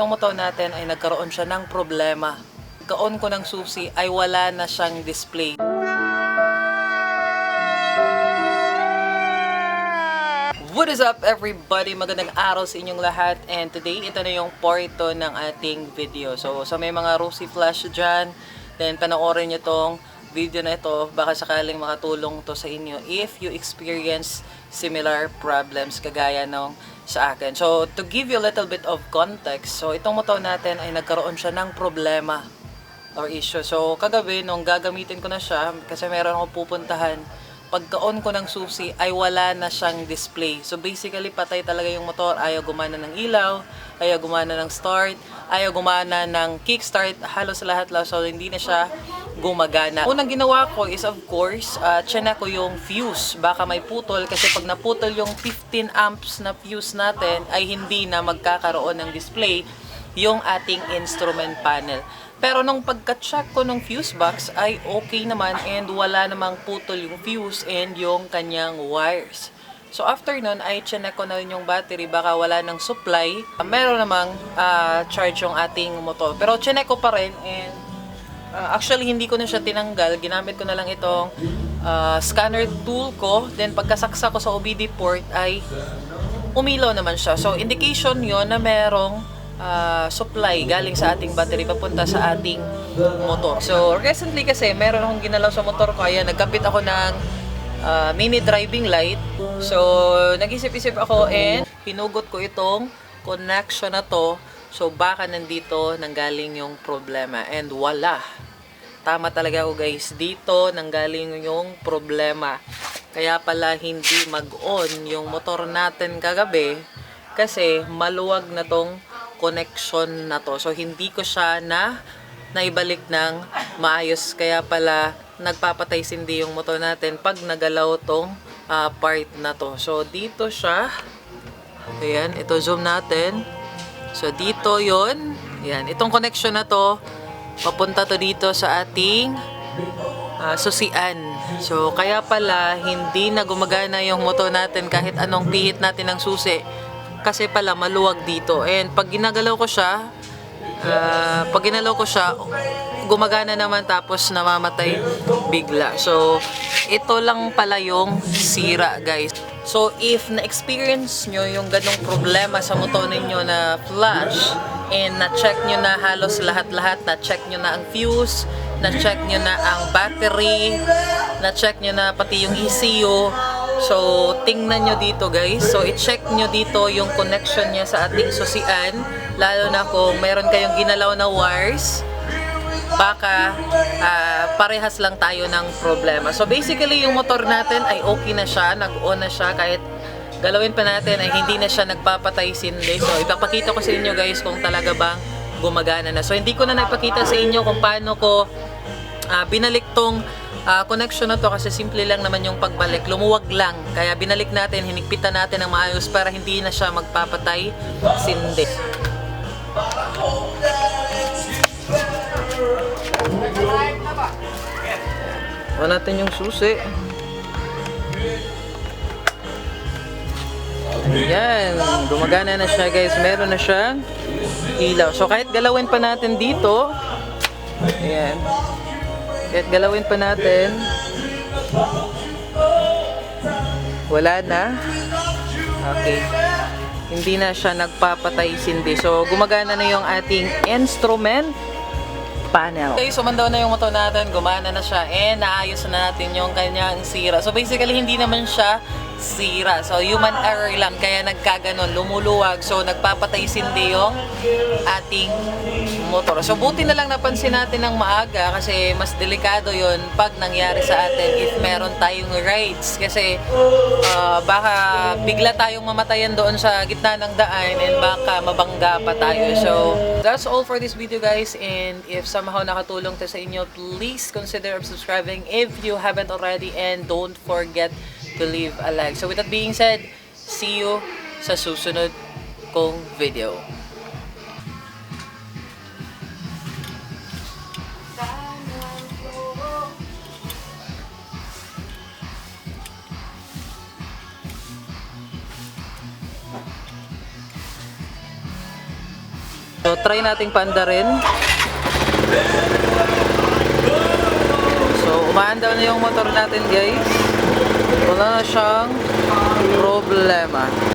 itong motor natin ay nagkaroon siya ng problema. Kaon ko ng susi ay wala na siyang display. What is up everybody? Magandang araw sa inyong lahat and today ito na yung porto ng ating video. So sa may mga rosy flash dyan, then panoorin nyo tong video na ito. Baka sakaling makatulong to sa inyo if you experience similar problems kagaya nung sa akin. So to give you a little bit of context, so itong motor natin ay nagkaroon siya ng problema or issue. So kagabi nung gagamitin ko na siya kasi meron akong pupuntahan pagka-on ko ng susi ay wala na siyang display. So basically patay talaga yung motor, ayaw gumana ng ilaw, ayaw gumana ng start, ayaw gumana ng kickstart, halos lahat lang so hindi na siya gumagana. Unang ginawa ko is of course, uh, chena ko yung fuse. Baka may putol kasi pag naputol yung 15 amps na fuse natin ay hindi na magkakaroon ng display yung ating instrument panel. Pero nung pagka-check ko ng fuse box ay okay naman and wala namang putol yung fuse and yung kanyang wires. So after nun ay chinek ko na rin yung battery baka wala ng supply. Meron namang ah, charge yung ating motor. Pero chinek ko pa rin and ah, actually hindi ko na siya tinanggal. Ginamit ko na lang itong ah, scanner tool ko. Then pagkasaksa ko sa OBD port ay umilaw naman siya. So indication yon na merong ah, supply galing sa ating battery papunta sa ating motor. So recently kasi meron akong ginalaw sa motor ko. Ayan, nagkapit ako ng ah, mini driving light. So nag-isip-isip ako and hinugot ko itong connection na to. So baka nandito nanggaling yung problema and wala. Tama talaga ako guys. Dito nanggaling yung problema. Kaya pala hindi mag-on yung motor natin kagabi kasi maluwag na tong connection na to. So hindi ko siya na naibalik ng maayos. Kaya pala nagpapatay sindi yung motor natin pag nagalaw tong ah, part na to. So dito siya. Ayan, ito zoom natin. So dito yon Ayan, itong connection na to papunta to dito sa ating ah, susian. So, kaya pala, hindi na gumagana yung motor natin kahit anong pihit natin ng susi. Kasi pala, maluwag dito. And pag ginagalaw ko siya, ah, pag ginalaw ko siya, gumagana naman tapos namamatay bigla. So, ito lang pala yung sira, guys. So, if na-experience nyo yung ganong problema sa motor ninyo na flash, and na-check nyo na halos lahat-lahat, na-check nyo na ang fuse, na-check nyo na ang battery, na-check nyo na pati yung ECU, so, tingnan nyo dito guys. So, i-check nyo dito yung connection niya sa ating susian, lalo na kung meron kayong ginalaw na wires, baka ah, parehas lang tayo ng problema. So basically yung motor natin ay okay na siya, nag-on na siya kahit galawin pa natin ay hindi na siya nagpapatay sindi. So ipapakita ko sa inyo guys kung talaga bang gumagana na. So hindi ko na nagpakita sa inyo kung paano ko ah, binalik tong ah, connection na to kasi simple lang naman yung pagbalik. Lumuwag lang. Kaya binalik natin, hinigpitan natin ng maayos para hindi na siya magpapatay sindi. Kuha natin yung susi. Ayan, gumagana na siya guys. Meron na siyang ilaw. So kahit galawin pa natin dito, ayan. Kahit galawin pa natin, wala na. Okay. Hindi na siya nagpapatay sindi. So gumagana na yung ating instrument panel. Okay, sumandaw na yung motor natin, gumana na siya, and naayos na natin yung kanyang sira. So basically, hindi naman siya sira. So human error lang, kaya nagkaganon, lumuluwag. So nagpapatay sindi yung ating motor. So buti na lang napansin natin ng maaga kasi mas delikado yon pag nangyari sa atin if meron tayong rides. Kasi ah, baka bigla tayong mamatayan doon sa gitna ng daan and baka mabangga pa tayo. So that's all for this video guys and if somehow nakatulong to sa inyo, please consider subscribing if you haven't already and don't forget to leave a like. So with that being said, see you sa susunod kong video. So, try nating paandarin. So, umaandar na yung motor natin guys. Wala na siyang problema.